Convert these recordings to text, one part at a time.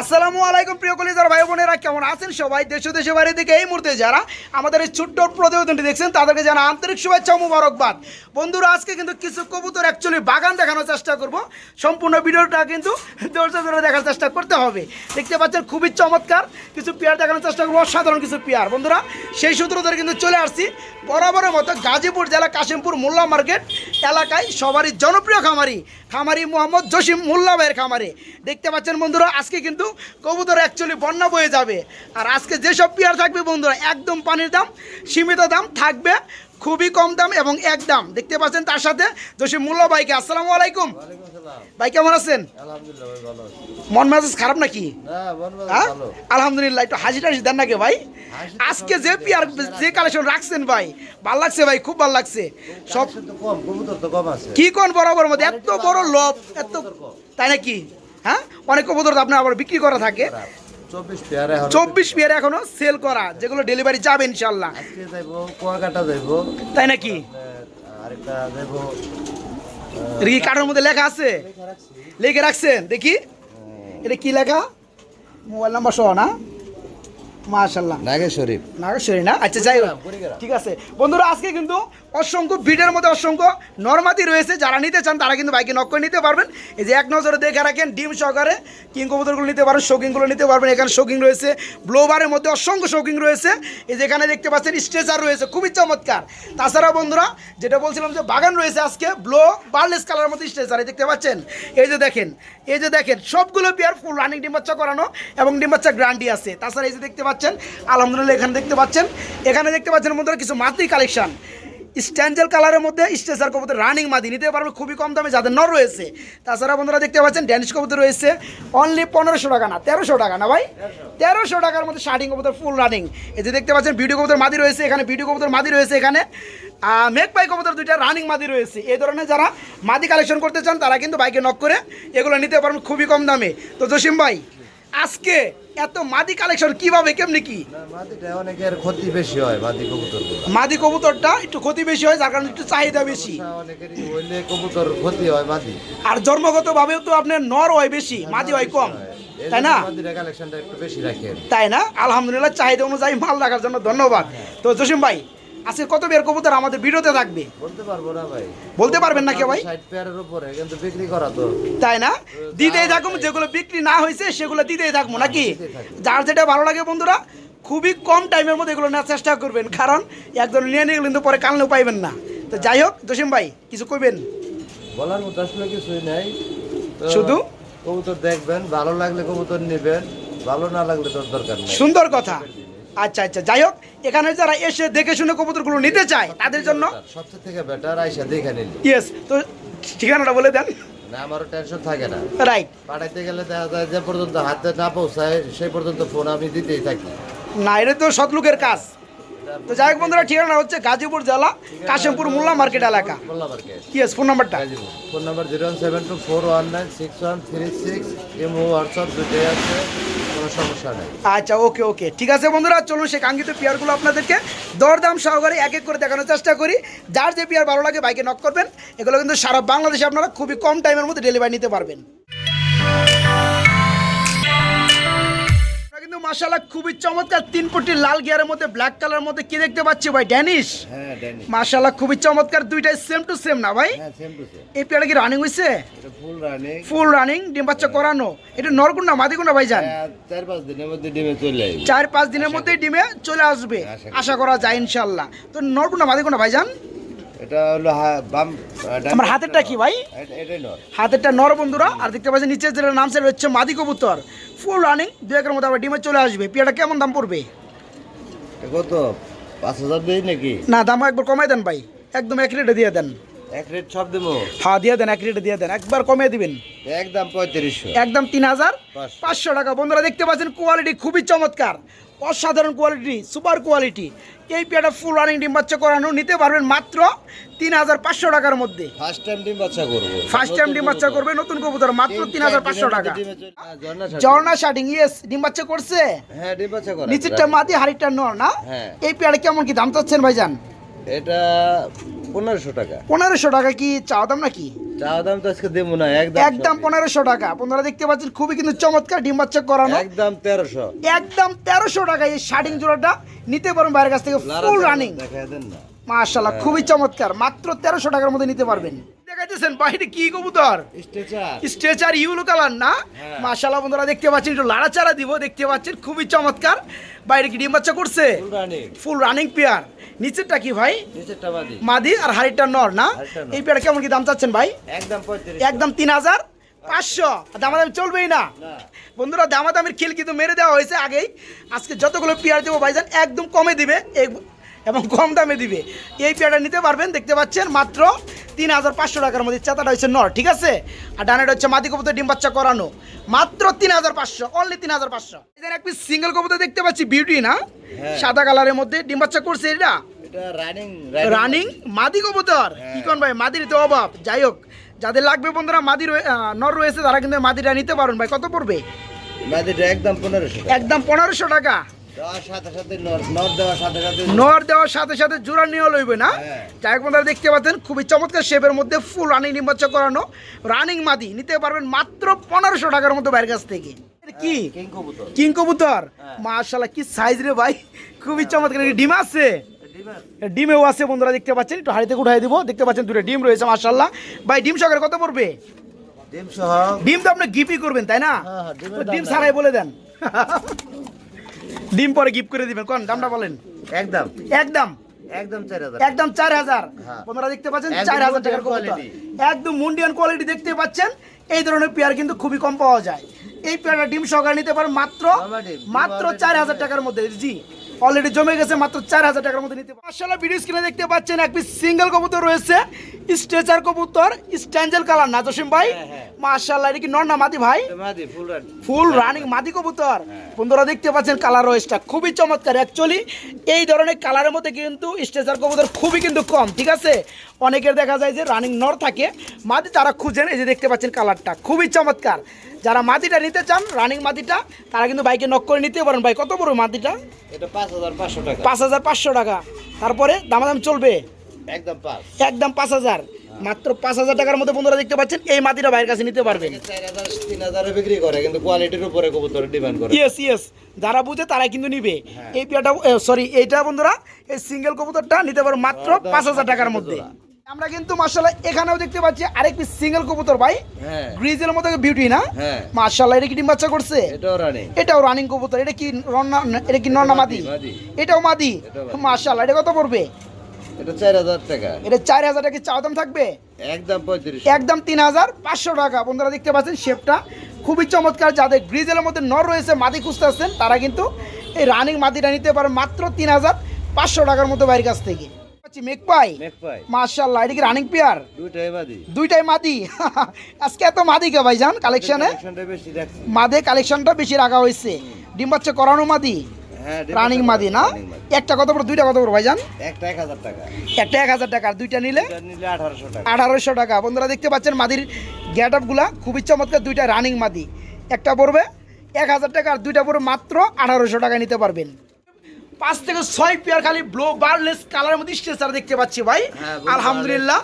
আসসালামু আলাইকুম প্রিয় কলিজার ভাই বোনেরা, কেমন আছেন সবাই? দেশ দেশে বাইরে থেকে এই মুহূর্তে যারা আমাদের এই ছোট্ট প্রতিবেদনটি দেখছেন, তাদেরকে জানা আন্তরিক শুভেচ্ছা মুবারকবাদ। বন্ধুরা, আজকে কিন্তু কিছু কবুতর অ্যাকচুয়ালি বাগান দেখানোর চেষ্টা করব। সম্পূর্ণ ভিডিওটা কিন্তু ধৈর্য ধরে দেখার চেষ্টা করতে হবে। দেখতে পাচ্ছেন, খুবই চমৎকার কিছু পেয়ার দেখানোর চেষ্টা করব, অসাধারণ কিছু পেয়ার। বন্ধুরা, সেই সূত্র ধরে কিন্তু চলে আসছি বরাবরের মতো গাজীপুর জেলা কাশিমপুর মোল্লা মার্কেট এলাকায় সবারই জনপ্রিয় খামারি খামারি মোহাম্মদ জসিম মোল্লা ভাইয়ের খামারে। দেখতে পাচ্ছেন বন্ধুরা, আজকে কিন্তু কবুতর অ্যাকচুয়ালি বন্যা বয়ে যাবে। আর আজকে যেসব পেয়ার থাকবে বন্ধুরা একদম পানির দাম সীমিত দাম থাকবে খুবই কম দাম এবং এক দাম। দেখতে পাচ্ছেন তার সাথে জসিম মোল্লা ভাইকে। আসসালামু আলাইকুম। ভাই কেমন আছেন। মন মেজাজ খারাপ নাকি? হ্যাঁ। আলহামদুলিল্লাহ একটু হাসি টাসি দেন নাকি ভাই? আজকে যে পেয়ার যে কালেকশন রাখছেন ভাই ভালো লাগছে ভাই খুব ভালো লাগছে। সব। কি কোন বরাবর মধ্যে? এত বড় লোভ এত তাই নাকি? হ্যাঁ? অনেক কবুতর আপনার আবার বিক্রি করা থাকে। খারাপ। 24 পেয়ার এখন। চব্বিশ পেয়ার এখনও সেল করা যেগুলো ডেলিভারি যাবে ইনশাল্লাহ তাই নাকি? কি কাঠের মধ্যে লেখা আছে? লিখে রাখছেন দেখি। এটা কি লেখা? মোবাইল নাম্বার সহ না? মাশাল্লাহ নাগেশ্বরী। নাগেশ্বরী না? আচ্ছা যাই হোক। ঠিক আছে। বন্ধুরা আজকে কিন্তু অসংখ্য ভিডের মধ্যে অসংখ্য নর্মাদি রয়েছে, যারা নিতে চান তারা কিন্তু বাইকে নক করে নিতে পারবেন। এই যে এক নজরে দেখে রাখেন ডিম সহকারে কিং কবুতরগুলো নিতে পারবেন শৌকিংগুলো নিতে পারবেন। এখানে শৌকিং রয়েছে, ব্লোবারের মধ্যে অসংখ্য শৌকিং রয়েছে। এই যে এখানে দেখতে পাচ্ছেন স্ট্রেচার রয়েছে, খুবই চমৎকার। তাছাড়া বন্ধুরা, যেটা বলছিলাম যে বাগান রয়েছে আজকে, ব্লো বার্লেস কালারের মধ্যে স্ট্রেচার, এই দেখতে পাচ্ছেন? এই যে দেখেন, এই যে দেখেন, সবগুলো পেয়ার ফুল রানিং ডিম বাচ্চা করানো এবং ডিম বাচ্চা গ্রান্ডি আছে। তাছাড়া এই যে দেখতে পাচ্ছেন, আলহামদুলিল্লাহ এখানে দেখতে পাচ্ছেন। এখানে দেখতে পাচ্ছেন বন্ধুরা কিছু মাতৃ কালেকশন স্ট্যান্ডেল কালারের মধ্যে স্টেসার কবুতর রানিং মাদি। নিতে পারবে খুবই কম দামে, যাদের নর রয়েছে। তাছাড়া বন্ধুরা দেখতে পাচ্ছেন ড্যানিশ কবুতর রয়েছে। অনলি পনেরোশো টাকা না, তেরোশো টাকা না ভাই? তেরোশো টাকার মধ্যে শার্টিং কবুতর ফুল রানিং এই যে দেখতে পাচ্ছেন ভিডিও কবুতর মাদি রয়েছে এখানে ভিডিও কবুতর মাদি রয়েছে এখানে। মেক পাই কবুতর দুইটা রানিং মাদি রয়েছে। এই ধরনের যারা মাদি কালেকশন করতে চান, তারা কিন্তু বাইকে নক করে এগুলো নিতে পারবেন খুবই কম দামে। তো জসিম ভাই আজকে এত মাদি কালেকশন কীভাবে কেমনি কি? মাদিটা অনেকের ক্ষতি বেশি হয়, মাদি কবুতরগুলো। মাদি কবুতরটা একটু ক্ষতি বেশি হয় যার কারণে একটু চাহিদা বেশি। অনেকেরই হইলে কবুতর ক্ষতি হয় মাদি। আর জন্মগত ভাবেও তো আপনার নর হয় বেশি মাদি হয় কম তাই না? কালেকশনটা একটু বেশি রাখেন। তাই না? আলহামদুলিল্লাহ চাহিদা অনুযায়ী মাল রাখার জন্য ধন্যবাদ। তো জসিম ভাই আজকে কত বের কবুতর আমাদের ভিডিওতে থাকবে। বলতে পারব না ভাই। বলতে পারবেন না কে ভাই? ষাট পেয়ারের উপরে কিন্তু বিক্রি করা তো। তাই না? দিতেই থাকুন যেগুলো বিক্রি না হয়েছে সেগুলো দিতেই থাকব নাকি? যার যেটা ভালো লাগে বন্ধুরা খুবই কম টাইমের মধ্যে এগুলো নেওয়ার চেষ্টা করবেন কারণ একজন নিয়ে নিয়ে কিন্তু পরে কানলেও পাইবেন না। তো যাই হোক জসিম ভাই কিছু কইবেন? বলার মতো আসলে কিছুই নাই। শুধু? কবুতর দেখবেন ভালো লাগলে কবুতর নেবেন ভালো না লাগলে তোর দরকার নেই। সুন্দর কথা। আচ্ছা আচ্ছা যাই হোক এখানে যারা এসে দেখে শুনে কবুতরগুলো নিতে চায় তাদের জন্য সবচেয়ে থেকে বেটার আইসা দেখে নিলি। ইয়েস তো ঠিকানাটা বলে দেন। না আমারও টেনশন থাকে না। রাইট পাঠাইতে গেলে দেখা যায় যে পর্যন্ত হাতে না পৌঁছায় সেই পর্যন্ত ফোন আমি দিতেই থাকি। না এটা তো সৎলোকের কাজ। তো যাই হোক বন্ধুরা ঠিকানা হচ্ছে গাজীপুর জেলা কাশিমপুর মোল্লা মার্কেট এলাকা। বললাম আর কি ইয়েস ফোন নাম্বারটা phone number zero one seven two four one nine six one three six WhatsApp দুটোই আছে। আচ্ছা ওকে ওকে। ঠিক আছে বন্ধুরা, চলুন সে কাঙ্ক্ষিত পেয়ারগুলো আপনাদেরকে দরদাম সহকারে এক এক করে দেখানোর চেষ্টা করি। যার যে পেয়ার ভালো লাগে বাইকে নক করবেন, এগুলো কিন্তু সারা বাংলাদেশে আপনারা খুবই কম টাইমের মধ্যে ডেলিভারি নিতে পারবেন। কিন্তু মাসাল্লাহ খুবই চমৎকার তিন ফুটি লাল গিয়ারের মধ্যে ব্ল্যাক কালারের মধ্যে কি দেখতে পাচ্ছি ভাই? ড্যানিশ হ্যাঁ ড্যানি মাসাল্লাহ খুবই চমৎকার দুইটাই সেম টু সেম না ভাই? হ্যাঁ সেম টু সেম এই পেয়ারটা কি রানিং হয়েছে এটা ফুল রানিং ফুল রানিং ডিম বাচ্চা করানো। এটা নরকুন্ডা মাদিকুন্ডা ভাই যান চার পাঁচ দিনের মধ্যে ডিমে চলে আসবে। চার পাঁচ দিনের মধ্যেই ডিমে চলে আসবে। আশা করা। যায় ইনশাল্লাহ তো নরকুন্ডা মাদিকুন্ডা ভাই যান এটা হলো বাম আমার হাতেরটা কি ভাই? এটাই নয় হাতেরটা নর বন্ধুরা আর দেখতে পাচ্ছেন নিচে যেটা নাম সেটা হচ্ছে মাদি কবুতর। ফুল রানিং দু একের আবার ডিমে চলে আসবে। পিয়াটা কেমন দাম পড়বে? কত? পাঁচ হাজার দিই নাকি? না দাম একবার কমাই দেন ভাই। একদম এক রেটে দিয়ে দেন। এক রেট সব দেবো? হ্যাঁ দিয়ে দেন এক রেটে দিয়ে দেন। একবার কমিয়ে দিবেন। একদম পঁয়ত্রিশশো। একদম তিন হাজার। পাঁচশো। টাকা। বন্ধুরা দেখতে পাচ্ছেন কোয়ালিটি খুবই চমৎকার। অসাধারণ কোয়ালিটি সুপার কোয়ালিটি এই পেয়াটা ফুল রানিং ডিম বাচ্চা করানো নিতে পারবেন মাত্র তিন হাজার পাঁচশো টাকার মধ্যে। ফার্স্ট টাইম ডিম বাচ্চা করবে। ফার্স্ট টাইম ডিম বাচ্চা করবে নতুন কবুতর মাত্র তিন হাজার পাঁচশো টাকা। ঝর্ণা শাটিং শার্টিং ইয়েস ডিম বাচ্চা করছে? হ্যাঁ ডিম বাচ্চা করে নিচেরটা মাটি হাড়িটা নর না? হ্যাঁ। এই পেয়ারা কেমন কি দাম চাচ্ছেন ভাইজান? এটা পনেরোশো টাকা। পনেরোশো টাকা কি চাওয়া দাম নাকি? চাওয়া দাম তো আজকে দেবো না একদম একদম পনেরোশো টাকা। আপনারা দেখতে পাচ্ছেন খুবই কিন্তু চমৎকার ডিম বাচ্চা করানো। একদম তেরোশো। একদম তেরোশো টাকা এই শার্টিং জোড়াটা। নিতে পারেন বাইরের কাছ থেকে ফুল রানিং মাশাল্লাহ খুবই চমৎকার। মাত্র তেরোশো টাকার মধ্যে নিতে পারবেন। দেখাইতেছেন বাইরে কি কবুতর? স্ট্রেচার। ইউলো কালার না? হ্যাঁ। মাশাল্লাহ বন্ধুরা দেখতে পাচ্ছেন একটু লাড়াচাড়া দিব দেখতে পাচ্ছেন খুবই চমৎকার। বাইরে কি ডিম বাচ্চা করছে? ফুল রানিং পেয়ার নিচেরটা কি ভাই? মাদি। আর হাড়িটা নর না? এই পেয়ার কেমন কি দাম চাচ্ছেন ভাই? একদম একদম তিন হাজার পাঁচশো। দামাদামি চলবেই না। বন্ধুরা দামাদামির খিল কিন্তু মেরে দেওয়া হয়েছে আগেই। আজকে যতগুলো পেয়ার দেবো ভাইজান একদম কমে দিবে। এবং কম দামে দিবে। এই পেয়ারটা নিতে পারবেন দেখতে পাচ্ছেন মাত্র তিন হাজার পাঁচশো টাকার মধ্যে চাতাটা হচ্ছে নর ঠিক আছে? আর ডানেটা হচ্ছে মাদি কবুতর ডিম বাচ্চা করানো। মাত্র তিন হাজার পাঁচশো অনলি তিন হাজার পাঁচশো। এক পিস সিঙ্গেল কবুতর দেখতে পাচ্ছি বিউটি না? হ্যাঁ। সাদা কালারের মধ্যে ডিম বাচ্চা করছে এটা রানিং মাদি কবুতর। হ্যাঁ। কি কোন ভাই মাদির তো অভাব। যাই হোক যাদের লাগবে বন্ধুরা মাদি নর রয়েছে তারা কিন্তু মাদিটা নিতে পারেন ভাই। কত পড়বে? একদম পনেরোশো টাকা। একদম পনেরোশো টাকা। নর দেওয়ার সাথে সাথে জোড়া নিয়ে লইবে না? হ্যাঁ। যাই দেখতে পাচ্ছেন খুবই চমৎকার শেপের মধ্যে ফুল রানিং নির্বাচন করানো রানিং মাদি। নিতে পারবেন মাত্র পনেরোশো টাকার মতো বাইরের কাছ থেকে। কি? কিং কবুতর। কিং হ্যাঁ। মাশাল্লাহ কি সাইজ রে ভাই। খুবই চমৎকার ডিম আছে? ডিমেও আছে বন্ধুরা দেখতে পাচ্ছেন একটু হাড়িতে উঠাই দিব। দেখতে পাচ্ছেন দুটো ডিম রয়েছে মাশাল্লাহ ভাই ডিম সকালে কত পড়বে? ডিম তো আপনি গিফটই করবেন তাই না? হ্যাঁ, হ্যাঁ, ডিম। ছাড়াই বলে দেন। ডিম পরে গিফট করে দিবেন। কোন দামটা বলেন? একদম। একদম। একদম চার হাজার। একদম চার হাজার। হ্যাঁ। আপনারা দেখতে পাচ্ছেন চার হাজার টাকার একদম মুন্ডিয়ান কোয়ালিটি দেখতে পাচ্ছেন। এই ধরনের পেয়ার কিন্তু খুবই কম পাওয়া যায়। এই পেয়ারটা ডিম সহকারে নিতে পারেন মাত্র মাত্র চার হাজার টাকার মধ্যে। জি অলরেডি জমে গেছে মাত্র চার হাজার টাকার মধ্যে নিতে মার্শাল্লাহ ভিডিও স্ক্রিনে দেখতে পাচ্ছেন এক পিস সিঙ্গেল কবুতর রয়েছে। স্ট্রেচার কবুতর স্ট্যান্ডেল কালার না জসিম ভাই হ্যাঁ, হ্যাঁ। এটা কি নর না মাদি ভাই? মাদি ফুল রান ফুল রানিং মাদি কবুতর। বন্ধুরা দেখতে পাচ্ছেন কালার রয়েসটা খুবই চমৎকার অ্যাকচুয়ালি এই ধরনের কালারের মধ্যে কিন্তু স্টেজার কবুতর খুবই কিন্তু কম ঠিক আছে? অনেকের দেখা যায় যে রানিং নর থাকে। মাদি তারা খুঁজেন এই যে দেখতে পাচ্ছেন কালারটা খুবই চমৎকার। যারা মাদিটা নিতে চান রানিং মাদিটা তারা কিন্তু বাইকে নক করে নিতে পারেন। ভাই কত বড় মাদিটা? এটা পাঁচ হাজার পাঁচশো টাকা। পাঁচ হাজার পাঁচশো টাকা। তারপরে দামাদাম চলবে? একদম পাঁচ। একদম পাঁচ হাজার। মাত্র পাঁচ হাজার টাকার মধ্যে বন্ধুরা দেখতে পাচ্ছেন এই মাদিটা বাইরের কাছে নিতে পারবেন। তিন হাজারে বিক্রি করে কিন্তু কোয়ালিটির উপরে কবুতর ডিমান্ড করে। ইয়েস ইয়েস যারা বুঝে তারাই কিন্তু নিবে। হ্যাঁ। এই পেয়ারটা সরি এইটা বন্ধুরা এই সিঙ্গেল কবুতরটা নিতে পারো মাত্র পাঁচ হাজার টাকার মধ্যে। আমরা কিন্তু মার্শাল্লাহ এখানেও দেখতে পাচ্ছি আরেক পিস সিঙ্গেল কবুতর ভাই। হ্যাঁ। গ্রিজের মতো বিউটি না? হ্যাঁ। মার্শাল্লাহ এটা কি ডিম বাচ্চা করছে? এটাও রানি এটাও রানিং কবুতর এটা কি রন্না এটা কি নন্না মাদি? মাদি। এটাও মাদি। এটাও মাদি। মার্শাল্লাহ এটা কত পড়বে? এটা টাকা। এটা দাম থাকবে? একদম টাকা। বন্ধুরা দেখতে পাচ্ছেন শেপটা। খুবই চমৎকার। যাদের গ্রিজের মধ্যে নর রয়েছে মাদি খুঁজতে আসছেন তারা কিন্তু এই রানিং মাদিটা নিতে পারে মাত্র তিন হাজার পাঁচশো টাকার মতো বাইরের কাছ থেকে। মেক পাই মেক এটা কি রানিং পেয়ার দুইটাই মাদি। দুইটাই মাদি? আজকে এত মাদি কে ভাই যান কালেকশনে মাদে কালেকশনটা বেশি রাখা হয়েছে। ডিম বাচ্চা করানো মাদি? রানিং মাদি না? একটা কত বড়? দুইটা কত বড় ভাই যান একটা এক হাজার টাকা। একটা এক হাজার টাকা। আর দুইটা নিলে? নিলে আঠারোশো টাকা। আঠারোশো টাকা। বন্ধুরা দেখতে পাচ্ছেন মাদির গেট আপগুলা খুবই চমৎকার দুইটা রানিং মাদি। একটা পড়বে এক হাজার টাকা আর দুইটা পড়বে মাত্র আঠারোশো টাকা নিতে পারবেন। পাঁচ থেকে ছয় পেয়ার খালি ব্লো বারলেস কালারের মধ্যে স্ট্রেচার দেখতে পাচ্ছি ভাই। হ্যাঁ, আলহামদুলিল্লাহ।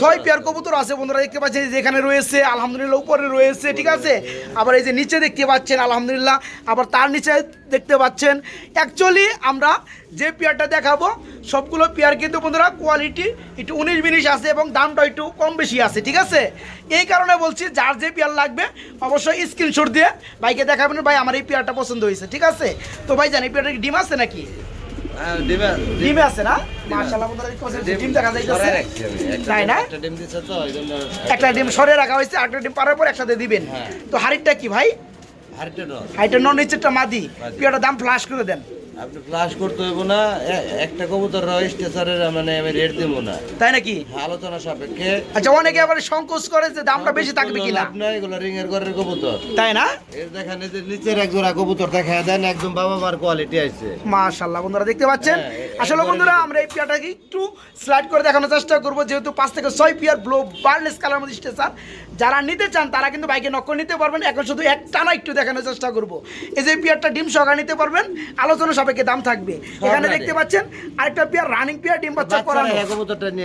ছয় পেয়ার কবুতর আছে। বন্ধুরা দেখতে পাচ্ছেন যেখানে রয়েছে আলহামদুলিল্লাহ উপরে রয়েছে ঠিক আছে? আবার এই যে নিচে দেখতে পাচ্ছেন আলহামদুলিল্লাহ। আবার তার নিচে দেখতে পাচ্ছেন অ্যাকচুয়ালি আমরা যে পেয়ারটা দেখাবো সবগুলো পেয়ার কিন্তু বন্ধুরা কোয়ালিটি একটু উনিশ বিনিশ আছে এবং দামটা একটু কম বেশি আছে ঠিক আছে? এই কারণে বলছি যার যে পেয়ার লাগবে অবশ্যই স্ক্রিনশট দিয়ে ভাইকে দেখাবেন ভাই আমার এই পেয়ারটা পছন্দ হয়েছে ঠিক আছে? তো ভাই জানি পেয়ারটা ডিম আছে নাকি? হ্যাঁ, ডিমে- আছে। না? ডিম দেখা যাইতেছে। তাই না? একটা ডিম সরে রাখা হয়েছে আরেকটা ডিম পারার পর একসাথে দিবেন। হ্যাঁ। তো হাড়িটা কি ভাই। হাইটা নন নিচেরটা মাদি। পিওটা দাম ফ্লাশ করে দেন। আপনি ফ্লাশ করতে হইব না একটা কবুতর মানে আমি রেট দিব না। তাই নাকি? আলোচনা সাপেক্ষে। আচ্ছা অনেকে আবার সংকোচ করে যে দামটা বেশি থাকবে কিনা। এগুলো রিং এর ঘরের কবুতর। তাই না? এর দেখেন এই যে নিচের এক জোড়া কবুতর দেখা দেন একদম বাবা মার কোয়ালিটি আছে। মাশাল্লাহ বন্ধুরা দেখতে পাচ্ছেন? হ্যাঁ, আসলে বন্ধুরা আমরা এই একটু স্লাইড করে দেখানোর চেষ্টা করব যেহেতু পাঁচ থেকে ছয় পিয়ার ব্লো বার্লেস কালার মধ্যে স্টেশন যারা নিতে চান তারা কিন্তু বাইকে নক করে নিতে পারবেন। এখন শুধু একটা না একটু দেখানোর চেষ্টা করব। এই যে পেয়ারটা ডিম সহকারে নিতে পারবেন আলোচনা সাপেক্ষে দাম থাকবে। এখানে দেখতে পাচ্ছেন আরেকটা পেয়ার রানিং পেয়ার ডিম বাচ্চা করানো।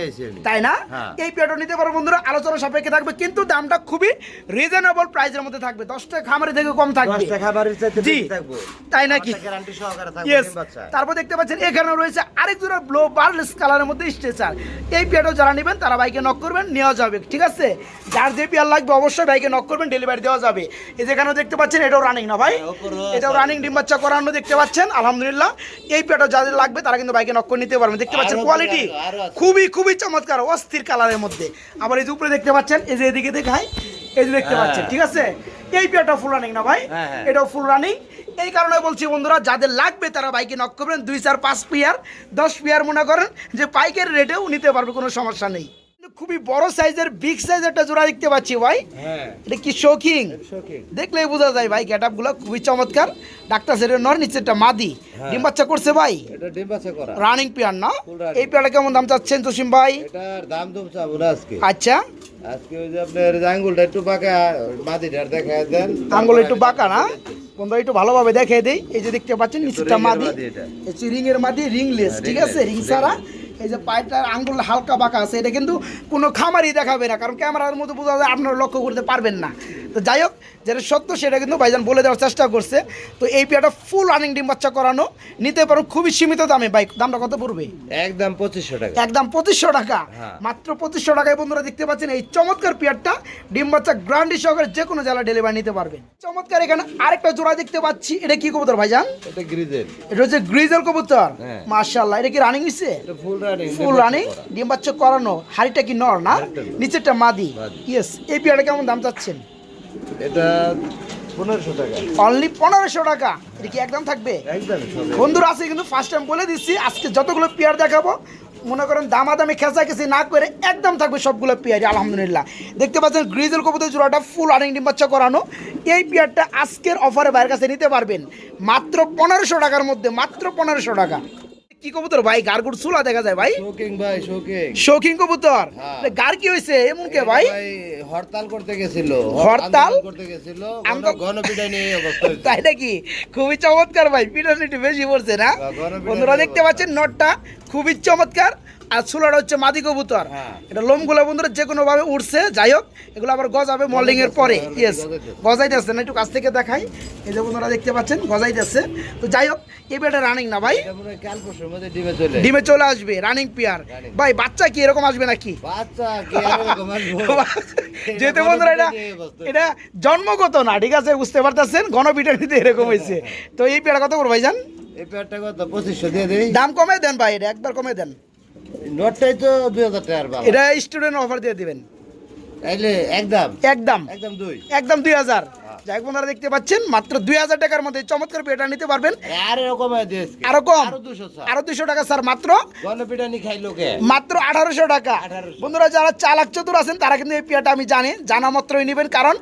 এসেছি তাই না? হ্যাঁ। এই পেয়ারটা নিতে পারো বন্ধুরা আলোচনা সাপেক্ষে থাকবে কিন্তু দামটা খুবই রিজনেবল প্রাইসের মধ্যে থাকবে। দশটা খামারি থেকে কম থাকবে। জি। তাই নাকি? আমার গ্যারান্টি সহকারে থাকব ডিম বাচ্চা। তারপর দেখতে পাচ্ছেন এখানে রয়েছে আরেক জোড়া ব্লো বার্লেস কালারের মধ্যে স্ট্রেচার এই পেয়ারটাও যারা নেবেন তারা বাইকে নক করবেন নেওয়া যাবে। ঠিক আছে? যার যে পেয়ার লাগবে অবশ্যই বাইকে নক করবেন ডেলিভারি দেওয়া যাবে। এই যেখানেও দেখতে পাচ্ছেন এটাও রানিং না ভাই। হ্যাঁ, এটাও রানিং ডিম বাচ্চা করানো দেখতে পাচ্ছেন আলহামদুলিল্লাহ। এই পেয়ারটাও যাদের লাগবে তারা কিন্তু বাইকে নক করে নিতে পারবেন দেখতে পাচ্ছেন কোয়ালিটি। খুবই খুবই চমৎকার অস্থির কালারের মধ্যে। আবার এই যে উপরে দেখতে পাচ্ছেন এই যে এদিকে দেখাই এই যে দেখতে হ্যাঁ। পাচ্ছেন ঠিক আছে? এই পেয়ারটা ফুল রানিং না ভাই? হ্যাঁ। এটাও ফুল রানিং এই কারণে বলছি বন্ধুরা যাদের লাগবে তারা বাইকে নক করবেন। দুই চার পাঁচ পিয়ার দশ পিয়ার মনে করেন যে পাইকের রেটেও নিতে পারবে কোনো সমস্যা নেই। খুবই বড় সাইজের বিগ সাইজ একটা জোড়া দেখতে পাচ্ছি ভাই। হ্যাঁ। এটা কি শৌকিং। দেখলেই বোঝা যায় ভাই গেট আপগুলো খুবই চমৎকার। ডাক্তার সেটের নর নিচেরটা মাদি। হ্যাঁ। ডিম বাচ্চা করছে ভাই? এটা ডিম বাচ্চা করা। রানিং পেয়ার না? এই পেয়ারটা কেমন দাম চাচ্ছেন জসিম ভাই? এটার দাম দুম চাবো না আজকে। আচ্ছা। আজকে ওই যে আপনার আঙ্গুলটা একটু বাঁকা মাদিটার দেখায় দেন। আঙ্গুল একটু বাঁকা না? বন্ধু একটু ভালোভাবে দেখে দেই। এই যে দেখতে পাচ্ছেন নিচেরটা এর মাদি। রিং এর মাদি রিংলেস ঠিক আছে? রিং ছাড়া। এই যে পায়েটার আঙ্গুল হালকা বাঁকা আছে, এটা কিন্তু কোনো খামারই দেখাবে না, কারণ ক্যামেরার মতো বোঝা যায় আপনারা লক্ষ্য করতে পারবেন না। তো যাই হোক যেটা সত্য সেটা কিন্তু ভাইজান বলে দেওয়ার চেষ্টা করছে। তো এই পেয়ারটা ফুল রানিং ডিম বাচ্চা করানো নিতে পারো খুবই সীমিত দামে। বাইক দামটা কত পড়বে? একদম পঁচিশশো টাকা। একদম পঁচিশশো টাকা। হ্যাঁ। মাত্র পঁচিশশো টাকায় বন্ধুরা দেখতে পাচ্ছেন এই চমৎকার পেয়ারটা। ডিম বাচ্চা গ্রান্ডি সহকারে যে কোনো জেলা ডেলিভারি নিতে পারবেন। চমৎকার এখানে আরেকটা জোড়া দেখতে পাচ্ছি। এটা কি কবুতর ভাইজান? এটা গ্রিজেল। এটা হচ্ছে গ্রিজেল কবুতর। হ্যাঁ। মার্শাল্লাহ এটা কি রানিং হইছে? ফুল রানিং ফুল রানিং ডিম বাচ্চা করানো হাড়িটা কি নর না? নিচেরটা মাদি। মাদি। ইয়েস এই পেয়ারটা কেমন দাম চাচ্ছেন? এটা পনেরোশো টাকা। অনলি পনেরোশো টাকা। এটা কি একদম থাকবে? বন্ধুরা আছে কিন্তু ফার্স্ট টাইম বলে দিচ্ছি আজকে যতগুলো পেয়ার দেখাবো মনে করেন দামাদামি খেঁচাখেঁচি না করে একদম থাকবে সবগুলো পেয়ারই আলহামদুলিল্লাহ। দেখতে পাচ্ছেন গ্রিজেল কবুতর জোড়াটা ফুল আর্নিং ডিম বাচ্চা করানো। এই পেয়ারটা আজকের অফারে বাইরের কাছে নিতে পারবেন। মাত্র পনেরোশো টাকার মধ্যে মাত্র পনেরোশো টাকা। কি কবুতর ভাই? গারগুর চুলা দেখা যায় ভাই। শৌকিং ভাই শৌকিং শোকিং কবুতর? হ্যাঁ। গার কি হয়েছে এমন কে ভাই? হরতাল করতে গেছিল। হরতাল? করতে গেছিল। আন্দো- গণপিটা নিয়ে এই অবস্থা তাই নাকি? খুবই চমৎকার ভাই পিটাই একটু বেশি পড়ছে না? হ্যাঁ, বন্ধুরা দেখতে পাচ্ছেন নটটা খুবই চমৎকার। আর চুলাটা হচ্ছে মাদি কবুতর। হ্যাঁ। এটা লোমগুলো বন্ধুরা যে কোনো ভাবে উঠছে যাই হোক এগুলো আবার গজাবে মল্ডিং এর পরে। ইয়েস গজাইতেছে। না একটু কাছ থেকে দেখাই। এই যে বন্ধুরা দেখতে পাচ্ছেন গজাইতেছে। তো যাই হোক এই বেটা রানিং না ভাই। ডিমে চলে ডিমে চলে আসবে রানিং পিয়ার ভাই বাচ্চা কি এরকম আসবে নাকি? বাচ্চা কে এরকম আসব? যেহেতু বন্ধুরা এটা। এটা জন্মগত না ঠিক আছে বুঝতে পারতেছেন? গণপিটার নিতে এরকম হয়েছে। তো এই পেয়ারা কত করব ভাইজান? এই প্যাডটা কত? পঁচিশশো দিয়ে দিই। দাম কমে দেন ভাই এটা একবার কমে দেন। নোটটাই তো দুই হাজার টাকার বাবা। এটা স্টুডেন্ট অফার দিয়ে দিবেন। একদম? একদম। একদম দুই? একদম দুই হাজার। যাই বন্ধুরা দেখতে পাচ্ছেন মাত্র দুই হাজার টাকার মধ্যে চমৎকার পেটা নিতে পারবেন। আর এরকম আরও কম? আরও দুশো টাকা স্যার মাত্র? মাত্র আঠারোশো টাকা। বন্ধুরা যারা চালাক চতুর আছেন তারা কিন্তু এই পেয়াটা আমি জানি জানা মাত্রই নেবেন কারণ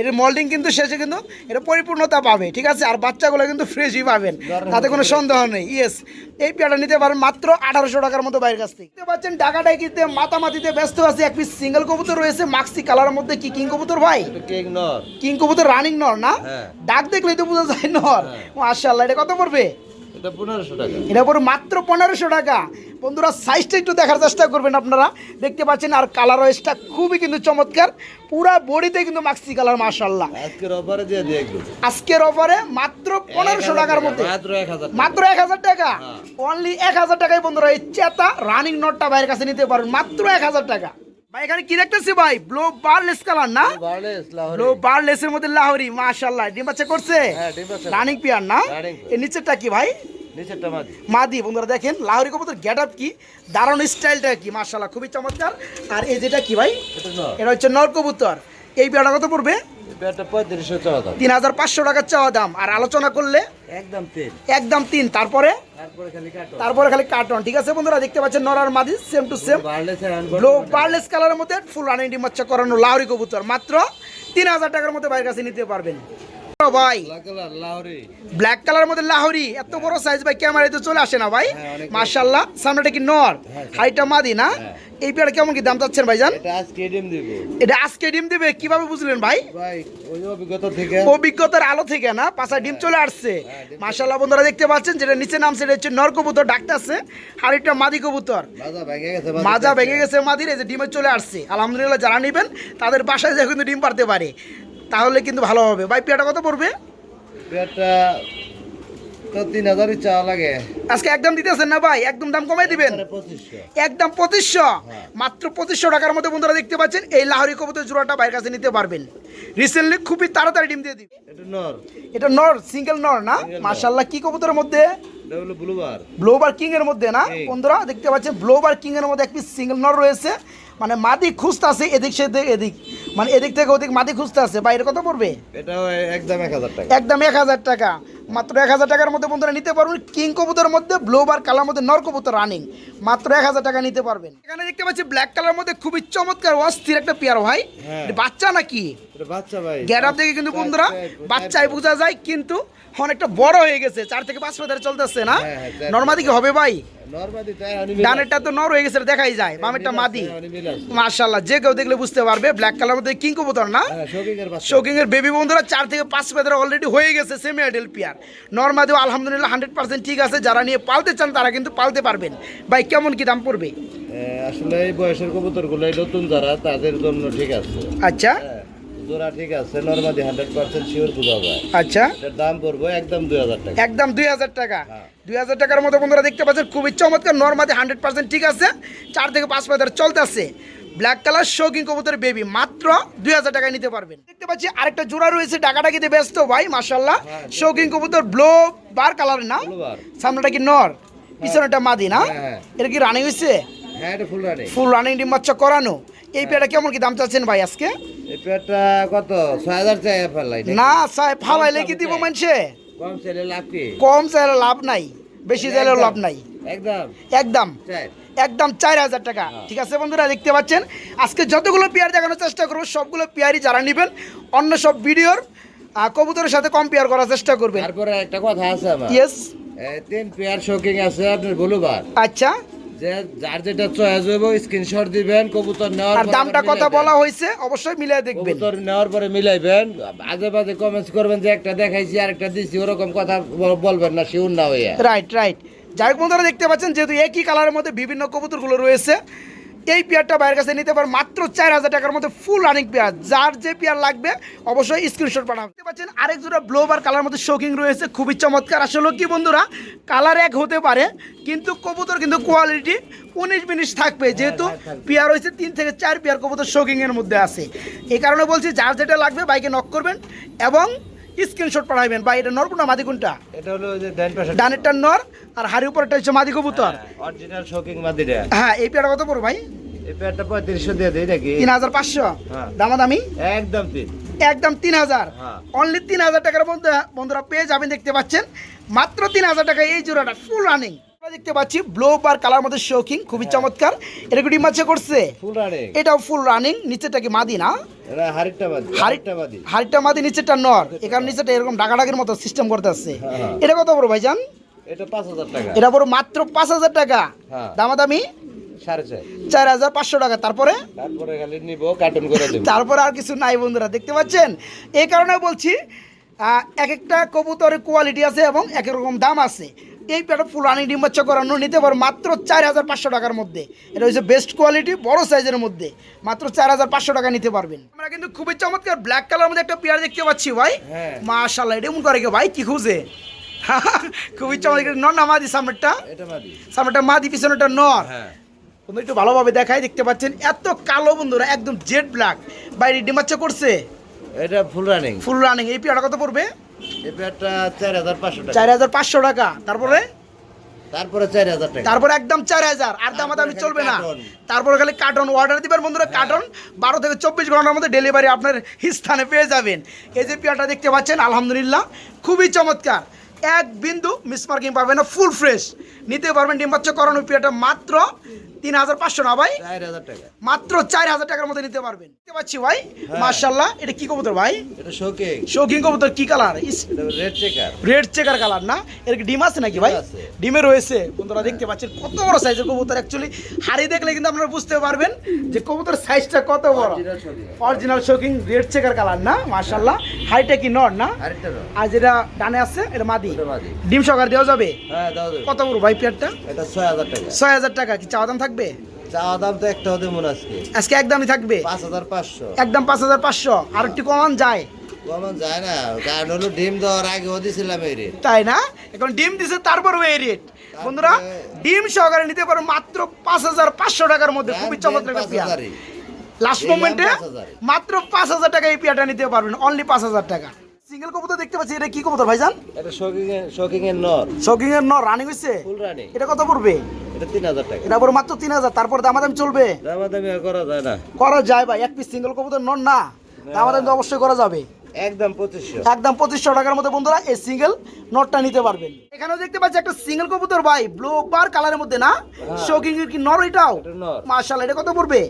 এর মোল্ডিং কিন্তু শেষে কিন্তু এটা পরিপূর্ণতা পাবে ঠিক আছে? আর বাচ্চাগুলো কিন্তু ফ্রেশই পাবেন তাতে কোনো সন্দেহ নেই ইয়েস এই পেয়াটা নিতে পারেন মাত্র আঠারোশো টাকার মতো বাইরের কাছ থেকে। দেখতে পাচ্ছেন ডাকাডাকিতে মাতামাতিতে ব্যস্ত আছে এক পিস সিঙ্গেল কবুতর রয়েছে। মাক্সি কালারের মধ্যে কি কিং কবুতর ভাই? কিং কবুতর রানিং নর না? হ্যাঁ। ডাক দেখলেই তো বোঝা যায় নর। মাশাআল্লাহ এটা কত পড়বে? এটা পনেরোশো টাকা। এটা মাত্র পনেরোশো টাকা। বন্ধুরা সাইজটা একটু দেখার চেষ্টা করবেন আপনারা। দেখতে পাচ্ছেন আর কালার ওয়েসটা খুবই কিন্তু চমৎকার। পুরা বডিতে কিন্তু মাক্সি কালার মাশাআল্লাহ। আজকের অফারে দিয়ে আজকের অফারে মাত্র পনেরোশো টাকার মধ্যে। মাত্র এক হাজার টাকা। হ্যাঁ। অনলি এক হাজার টাকায় বন্ধুরা এই চেতা রানিং নটটা ভাইয়ের কাছে নিতে পারেন। মাত্র এক হাজার টাকা। ভাই এখানে কি দেখতেছি ভাই? ব্লো বারলেস কালার না? ব্লো বারলেস এর মধ্যে লাহরি মাশাআল্লাহ। ডিম বাচ্চা করছে? হ্যাঁ, রানিং পিয়ার না? এর নিচেরটা কি ভাই? মাদি। বন্ধুরা দেখেন লাহরি কবুতর গেট আপ কি? দারুণ স্টাইলটা কি মাশাআল্লাহ খুবই চমৎকার। আর এই যেটা কি ভাই? এটা হচ্ছে নর কবুতর। এই পেয়ারটা কত পড়বে? তিন হাজার পাঁচশো টাকার চাওয়া দাম। আর আলোচনা করলে একদম তিন। একদম তিন। তারপরে? তারপরে খালি কার্টন ঠিক আছে বন্ধুরা দেখতে পাচ্ছেন নরার মাদি সেম টু সেম বাড়লে বার্লেস কালারের মধ্যে ফুল রানিং ডিম বাচ্চা করানো লাউরি কবুতর। মাত্র তিন হাজার টাকার মধ্যে বাইরের কাছে নিতে পারবেন। ভাই। ব্ল্যাক কালার মধ্যে লাহোরি এত বড় সাইজ ভাই ক্যামেরায় তো চলে আসে না ভাই। হ্যাঁ, অনেক মার্শাল্লাহ সামনেটা কি নর? হ্যাঁ, হাইটা মাদি না? হ্যাঁ। এই পেয়ারা কেমন কি দাম চাচ্ছেন ভাইজান? এটা আজকে ডিম দিব। এটা আজকে ডিম দিবে? কীভাবে বুঝলেন ভাই? ভাই অভিজ্ঞতার আলো থেকে না? পাশা ডিম চলে আসছে। ডিম বন্ধুরা দেখতে পাচ্ছেন যেটা নিচে নামছে এটা হচ্ছে নর কবুতর ডাকতেছে আর মাদি কবুতর। মাজা ভেঙে গেছে মাজা ভেঙে গেছে মাদির এই যে ডিমে চলে আসছে। আলহামদুলিল্লাহ যারা নেবেন তাদের বাসায় যে কিন্তু ডিম পারতে পারে। তাহলে কিন্তু ভালো হবে। ভাই পেয়াটা কত পড়বে? পেয়ারটা তো তিন হাজারই চাওয়া লাগে। আজকে একদম দিতেছেন না ভাই? একদম দাম কমাই দিবেন? একদম পঁচিশশো? হ্যাঁ। মাত্র পঁচিশশো টাকার মধ্যে বন্ধুরা দেখতে পাচ্ছেন এই লাহরি কবুতর জোড়াটা বাইরের কাছে নিতে পারবেন। রিসেন্টলি খুবই তাড়াতাড়ি ডিম দিয়ে দিবে এটা নর। এটা নর সিঙ্গেল নর না? মার্শাল্লাহ কি কবুতরের মধ্যে? ব্লোবার। কিং এর মধ্যে না? বন্ধুরা দেখতে পাচ্ছেন ব্লোবার কিং এর মধ্যে একটি সিঙ্গেল নর রয়েছে। মানে মাদি খুঁজতে এদিক সেদিক এদিক। মানে এদিক থেকে ওদিক মাদি খুঁজতে আছে বাইরে কত পড়বে? এটা একদম এক হাজার টাকা। একদম এক হাজার টাকা। মাত্র এক হাজার টাকার মধ্যে বন্ধুরা নিতে পারবেন কিং কবুতরের মধ্যে ব্লোবার কালার মধ্যে নর কবুতর রানিং মাত্র এক হাজার টাকা নিতে পারবেন। এখানে দেখতে পাচ্ছি ব্ল্যাক কালার মধ্যে খুবই চমৎকার অস্থির একটা পেয়ার ভাই। হ্যাঁ। বাচ্চা নাকি? বাচ্চা ভাই। গ্যারাপ দেখে কিন্তু বন্ধুরা বাচ্চায় বোঝা যায় কিন্তু অনেকটা বড় হয়ে গেছে চার থেকে পাঁচ মিটার চলতেছে না? হ্যাঁ, হ্যাঁ, নর্মাদি কি হবে ভাই? ডানেরটা তো নর হয়ে গেছে দেখাই যায়। বামেরটা মাদি। মার্শাল্লাহ যে কেউ দেখলে বুঝতে পারবে ব্ল্যাক কালার মধ্যে কিং কবুতর না? হ্যাঁ শোকিং এর বেবি বন্ধুরা চার থেকে পাঁচ পেদার অলরেডি হয়ে গেছে সেমি আইডেল পিয়ার। নর্মাদিও আলহামদুলিল্লাহ হান্ড্রেড পার্সেন্ট ঠিক আছে যারা নিয়ে পালতে চান তারা কিন্তু পালতে পারবেন। ভাই কেমন কি দাম পড়বে? আসলে এই বয়সের কবুতরগুলো নতুন যারা তাদের জন্য ঠিক আছে। আচ্ছা। জোড়া ঠিক আছে নর্মাদি হান্ড্রেড পার্সেন্ট শিওর বোঝা যায়। আচ্ছা। এটার দাম পড়ব একদম দুই হাজার টাকা। একদম দুই হাজার টাকা। হ্যাঁ। দুই হাজার টাকার মতো বন্ধুরা দেখতে পাচ্ছেন খুবই চমৎকার নর্মাদি হান্ড্রেড পার্সেন্ট ঠিক আছে চার থেকে পাঁচ পেদার চলতেছে। ব্ল্যাক কালার শৌকিং কবুতরের বেবি মাত্র দুই হাজার টাকায় নিতে পারবেন। দেখতে পাচ্ছি আরেকটা জোড়া রয়েছে ডাকাডাকিতে ব্যস্ত ভাই মাসাল্লাহ শৌকিং কবুতর ব্লো বার কালার না? সামনেটা কি নর পিছনেটা মাদি না? হ্যাঁ, হ্যাঁ। এটা কি রানিং হয়েছে হ্যাঁ ফুল রানিং ডিম বাচ্চা করানো। এই পেয়ারটা কেমন কি দাম চাচ্ছেন ভাই আজকে? এই পেয়ারটা কত? ছয় হাজার চাই ফেলাই না সাই ফালাইলে কি দিব মানছে কম ছেলে লাভ কি? কম চাইলে লাভ নাই বেশি চাইলেও লাভ নাই। একদম। একদম। চাই। একদম চার হাজার টাকা। ঠিক আছে বন্ধুরা দেখতে পাচ্ছেন? আজকে যতগুলো পেয়ার দেখানোর চেষ্টা করব সবগুলো পেয়ারই যারা নেবেন অন্য সব ভিডিওর কবুতরের সাথে কম্পেয়ার করার চেষ্টা করবেন। তারপরে একটা কথা আছে আমার। ইয়েস তিন পেয়ার শোকিং আছে আপনার ব্লুবার আচ্ছা। যে যার যেটা চয়েস হইব স্ক্রিনশট দিবেন কবুতর নেওয়ার আর পরে দামটা কথা মিলাইবেন। বলা হয়েছে অবশ্যই মিলিয়ে দেখবেন। কবুতর নেওয়ার পরে মিলাইবেন। আজে বাজে কমেন্টস করবেন যে একটা দেখাইছি আর একটা দিছি ওরকম কথা বল- বলবেন না শিউর না হইয়া। রাইট রাইট যাই হোক বন্ধুরা দেখতে পাচ্ছেন যেহেতু একই কালারের মধ্যে বিভিন্ন কবুতরগুলো রয়েছে এই পেয়ারটা বাইরের কাছে নিতে পারেন। মাত্র চার হাজার টাকার মধ্যে ফুল রানিং পেয়ার। যার যে পেয়ার লাগবে অবশ্যই স্ক্রিনশট পাঠাবেন। দেখতে পাচ্ছেন আরেক জোড়া ব্লোবার কালার মধ্যে শোকিং রয়েছে খুবই চমৎকার। আসলে কি বন্ধুরা কালার এক হতে পারে কিন্তু কবুতর কিন্তু কোয়ালিটি উনিশ মিনিট থাকবে। যেহেতু পেয়ার হয়েছে তিন থেকে চার পেয়ার কবুতর শৌকিং এর মধ্যে আছে। এই কারণে বলছি যার যেটা লাগবে বাইকে নক করবেন এবং স্ক্রিনশট পাঠাবেন বা এটা নরকুনা মাদি কোনটা? এটা হলো যে ডান পাশে ডানেরটা নর আর হাড়ি উপরটা হচ্ছে মাদি কবুতর। অরিজিনাল শোকিং মাদিটা। হ্যাঁ এই পেয়ারটা কত পড়ো ভাই? এই পেয়ারটা পঁয়ত্রিশশো দিয়ে দেই নাকি? তিন হাজার পাঁচশো। হ্যাঁ। দামাদামি? একদম তিন। একদম তিন হাজার। হ্যাঁ। অনলি তিন হাজার টাকার মধ্যে বন্ধুরা পেয়ে যাবেন দেখতে পাচ্ছেন। মাত্র তিন হাজার টাকা এই জোড়াটা ফুল রানিং দেখতে পাচ্ছি ব্লো বার কালার মধ্যে শৌকিং খুবই চমৎকার। এটা কি ডিম বাচ্চা করছে? ফুল রানিং এটাও ফুল রানিং নিচেটা কি মাদি না? এটা হারিটা হাড়ি- হারিটা বাদি হাড়িটা মাদি নিচেটা নর। এখানে নিচেটা এরকম ডাকাডাকির মতো সিস্টেম করতে আছে। হ্যাঁ। এটা কত বড় ভাইজান? এটা বড় মাত্র পাঁচ হাজার টাকা। হ্যাঁ। দামাদামি? চার। হাজার পাঁচশো টাকা। তারপরে? তারপরে খালি নিব কার্টুন করে দেবো। তারপরে আর কিছু নাই বন্ধুরা দেখতে পাচ্ছেন? এই কারণে বলছি এক একটা কবুতরের কোয়ালিটি আছে এবং এক রকম দাম আছে। এই পেটা ফুলানি ডিম বাচ্চা করানো নিতে পারো মাত্র চার হাজার পাঁচশো টাকার মধ্যে। এটা হচ্ছে বেস্ট কোয়ালিটি বড় সাইজের মধ্যে। মাত্র চার হাজার পাঁচশো টাকা নিতে পারবেন। আমরা কিন্তু খুবই চমৎকার ব্ল্যাক কালার মধ্যে একটা পেয়ার দেখতে পাচ্ছি ভাই। হ্যাঁ। মাশাল্লাহ এটা এমন করে কে ভাই? কি খুঁজে? খুবই চমৎকার। নর না মাদি সামনেরটা? সামনেরটা মাদি পিছনেরটা নর। হ্যাঁ। বন্ধু একটু ভালোভাবে দেখাই দেখতে পাচ্ছেন এত কালো বন্ধুরা একদম জেড ব্ল্যাক বাইরে ডিম বাচ্চা করছে? এটা ফুল রানিং ফুল রানিং এই পেয়ারটা কত পড়বে? এই পেয়ারটা চার হাজার পাঁচশো টাকা। চার হাজার পাঁচশো টাকা। তারপরে? তারপরে চার হাজার টাকা। তারপরে একদম চার হাজার। আর দামাদামি চলবে না। তারপরে খালি কার্টন অর্ডার দিবেন বন্ধুরা কার্টন বারো থেকে চব্বিশ ঘণ্টার মধ্যে ডেলিভারি আপনার স্থানে পেয়ে যাবেন। এই যে পেয়ারটা দেখতে পাচ্ছেন আলহামদুলিল্লাহ খুবই চমৎকার। এক বিন্দু মিসমার্কিং পাবেন না ফুল ফ্রেশ নিতে পারবেন ডিম বাচ্চা করানো পেয়ারটা মাত্র তিন হাজার পাঁচশো না ভাই? মাত্র চার হাজার টাকার মধ্যে নিতে পারবেন। দেখতে পাচ্ছি ভাই মার্শাল্লাহ এটা কি কবুতর ভাই? শোকিং শৌখিন। কবুতর কি colour? Red checker red checker colour না? এর ডিম আছে নাকি ভাই? ডিম রয়েছে। বন্ধুরা দেখতে পাচ্ছেন কত বড় সাইজের কবুতর অ্যাকচুয়ালি হাড়ি দেখলে কিন্তু আপনারা বুঝতে পারবেন যে কবুতর সাইজটা কত বড়। অরিজিনাল শৌখিন। রেড চেকার কালার না? মার্শাল্লাহ হাইটা কি নর না? আর যেটা ডানে আছে এটা মাদি। ডিম সকার দেওয়া যাবে? হ্যাঁ দাও দেবে কত বড় ভাই পেয়ারটা? এটা ছয় হাজার টাকা। ছয় হাজার টাকা। কি চাওয়া দাম থাকবে? চাওয়া দাম তো একটা হতে মনে আজকে। আজকে একদমই থাকবে? পাঁচ হাজার পাঁচশো। একদম পাঁচ হাজার পাঁচশো আর একটু কমান যায়। কমন যায় না কারণ হলো ডিম দেওয়ার আগে দিছিলাম এই রেট তাই না? এখন ডিম দিছে তারপর এই রেট বন্ধুরা ডিম সহকারে নিতে পারো মাত্র পাঁচ হাজার পাঁচশো টাকার মধ্যে। খুবই চমৎকার একটা লাস্ট মোমেন্টে মাত্র পাঁচ হাজার টাকা এই পেয়ারটা নিতে পারবেন। অনলি পাঁচ হাজার টাকা। সিঙ্গেল কবুতর দেখতে পাচ্ছি এটা কি কবুতর ভাইজান? এটা শোকিং এর শোকিং এর নর। শৌকিং এর নর রানিং হয়েছে ফুল রানি এটা কত পড়বে? এটা তিন হাজার টাকা। এটা পড়বে মাত্র তিন হাজার তারপর দামাদামি চলবে? দামাদামি করা যায় না। করা যায় ভাই এক পিস সিঙ্গেল কবুতর নর না। দামাদামি তো অবশ্যই করা যাবে। একদম পঁচিশশো। একদম পঁচিশশো টাকার মধ্যে বন্ধুরা এই সিঙ্গেল নোটটা নিতে পারবেন। এখানেও দেখতে পাচ্ছি একটা সিঙ্গেল কবুতর ভাই ব্লু বার কালারের মধ্যে না? শোকিং এর কি নর এটাও? এটা মার্শাল এটা কত পড়বে?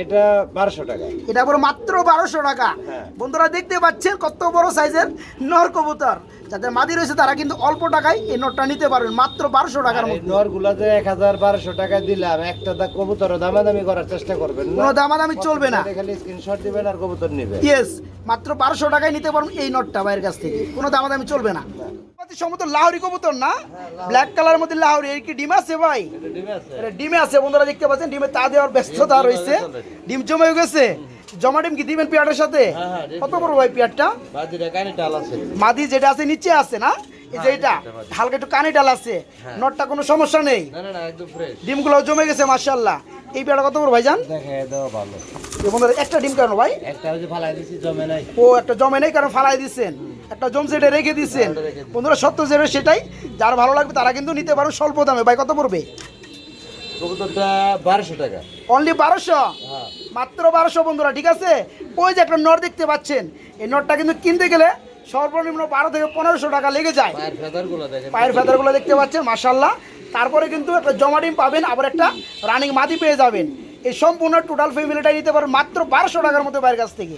এটা বারোশো টাকা। এটা পুরো মাত্র বারোশো টাকা। হ্যাঁ। বন্ধুরা দেখতে পাচ্ছেন কত বড় সাইজের নর কবুতর। যাদের মাদি রয়েছে তারা কিন্তু অল্প টাকায় এই নোটটা নিতে পারবেন মাত্র বারোশো টাকার মধ্যে এক হাজার বারোশো টাকা দিলাম একটা দা কবুতর দামাদামি করার চেষ্টা করবেন। কোনো দামাদামি চলবে না। খালি স্ক্রিনশট দিবেন আর কবুতর নেবেন ইয়েস মাত্র বারোশো টাকায় নিতে পারবেন এই নোটটা ভাইয়ের কাছ থেকে। কোনো দামাদামি চলবে না। সমস্ত লাহরি কবুতর না? ব্ল্যাক কালারের মধ্যে লাহরি। এর কি ডিম আছে ভাই? ডিমে আছে। ডিমে আছে বন্ধুরা দেখতে পাচ্ছেন ডিমে তা দেওয়ার ব্যস্ততা রয়েছে। ডিম জমে গেছে। জমা ডিম কি দিবেন পেয়ারটার সাথে? হ্যাঁ, হ্যাঁ, কত বড় ভাই পেয়ারটা মাদি যেটা আছে নিচে আছে না? এই যে এটা হালকা একটু কানে ডাল আছে। নটটা কোনো সমস্যা নেই। ডিমগুলো জমে গেছে মার্শাল্লাহ এই পেয়ারটা কত বড় ভাইজান? বন্ধুরা একটা ডিম কেন ভাই? ও একটা জমে নেই কারণ ফালাই দিচ্ছেন একটা জমছে এটা রেখে দিচ্ছেন। বন্ধুরা সত্য যেটা সেটাই যার ভালো লাগবে তারা কিন্তু নিতে পারো স্বল্প দামে। ভাই কত পড়বে? কবুতরটা বারোশো টাকা। অনলি বারোশো? হ্যাঁ। মাত্র বারোশো বন্ধুরা ঠিক আছে? ওই যে একটা নট দেখতে পাচ্ছেন এই নটটা কিন্তু কিনতে গেলে সর্বনিম্ন বারো থেকে পনেরোশো টাকা লেগে যায়। পায়ের ফেদারগুলো দেখতে পাচ্ছেন তারপরে কিন্তু একটা জমা ডিম পাবেন আবার একটা রানিং মাদি পেয়ে যাবেন। এই সম্পূর্ণ টোটাল ফ্যামিলিটাই নিতে পারেন মাত্র বারোশো টাকার মতো বাইরের কাছ থেকে।